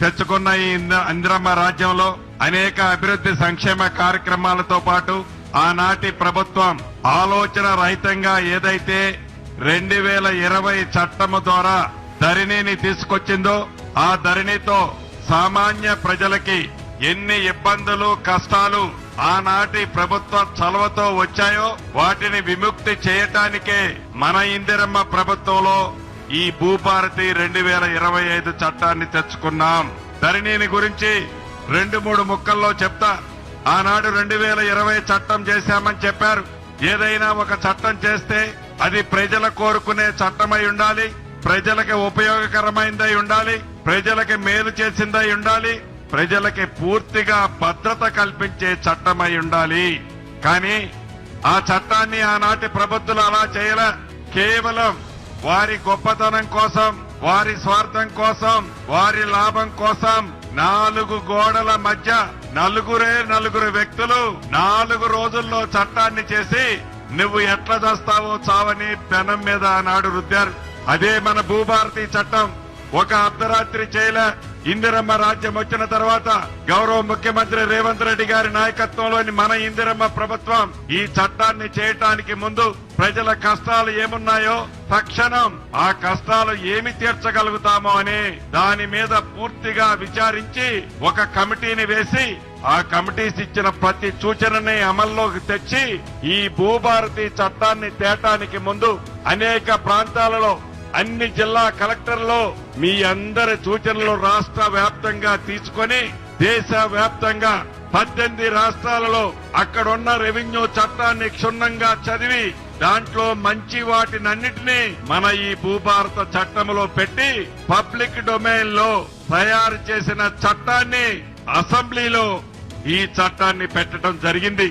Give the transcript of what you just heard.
తెచ్చుకున్న ఈ ఇందిరమ్మ రాజ్యంలో అనేక అభివృద్ధి సంక్షేమ కార్యక్రమాలతో పాటు ఆనాటి ప్రభుత్వం ఆలోచన రహితంగా ఏదైతే రెండు వేల ఇరవై చట్టము ద్వారా ధరణిని తీసుకొచ్చిందో ఆ ధరణితో సామాన్య ప్రజలకి ఎన్ని ఇబ్బందులు కష్టాలు ఆనాటి ప్రభుత్వ చలవతో వచ్చాయో వాటిని విముక్తి చేయటానికే మన ఇందిరమ్మ ప్రభుత్వంలో ఈ భూభారతి రెండు వేల ఇరవై ఐదు చట్టాన్ని తెచ్చుకున్నాం. ధరణిని గురించి రెండు మూడు ముక్కల్లో చెప్తా. ఆనాడు రెండు వేల ఇరవై చట్టం చేశామని చెప్పారు. ఏదైనా ఒక చట్టం చేస్తే అది ప్రజల కోరుకునే చట్టమై ఉండాలి ప్రజలకి ఉపయోగకరమైందై ఉండాలి ప్రజలకి మేలు చేసిందై ఉండాలి ప్రజలకి పూర్తిగా భద్రత కల్పించే చట్టమై ఉండాలి. కానీ ఆ చట్టాన్ని ఆనాటి ప్రభుత్వాలు అలా చేయలే. కేవలం వారి గొప్పతనం కోసం వారి స్వార్థం కోసం వారి లాభం కోసం నాలుగు గోడల మధ్య నలుగురే నలుగురు వ్యక్తులు నాలుగు రోజుల్లో చట్టాన్ని చేసి నువ్వు ఎట్లా చేస్తావో చావని పెనం మీద నాడు రుద్దారు. అదే మన భూభారతి చట్టం. ఒక అర్ధరాత్రి చేయలే ఇందిరమ్మ రాజ్యం వచ్చిన తర్వాత గౌరవ ముఖ్యమంత్రి రేవంత్ రెడ్డి గారి నాయకత్వంలోని మన ఇందిరమ్మ ప్రభుత్వం ఈ చట్టాన్ని చేయటానికి ముందు ప్రజల కష్టాలు ఏమున్నాయో తక్షణం ఆ కష్టాలు ఏమి తీర్చగలుగుతామో అని దాని మీద పూర్తిగా విచారించి ఒక కమిటీని వేసి ఆ కమిటీస్ ఇచ్చిన ప్రతి సూచనని అమల్లోకి తెచ్చి ఈ భూభారతి చట్టాన్ని తేటానికి ముందు అనేక ప్రాంతాలలో అన్ని జిల్లా కలెక్టర్లు మీ అందరి సూచనలు రాష్ట్ర వ్యాప్తంగా తీసుకొని దేశ వ్యాప్తంగా పద్దెనిమిది రాష్ట్రాలలో అక్కడున్న రెవెన్యూ చట్టాన్ని క్షుణ్ణంగా చదివి దాంట్లో మంచి వాటినన్నిటినీ మన ఈ భూభారత చట్టంలో పెట్టి పబ్లిక్ డొమైన్లో తయారు చేసిన చట్టాన్ని అసెంబ్లీలో ఈ చట్టాన్ని పెట్టడం జరిగింది.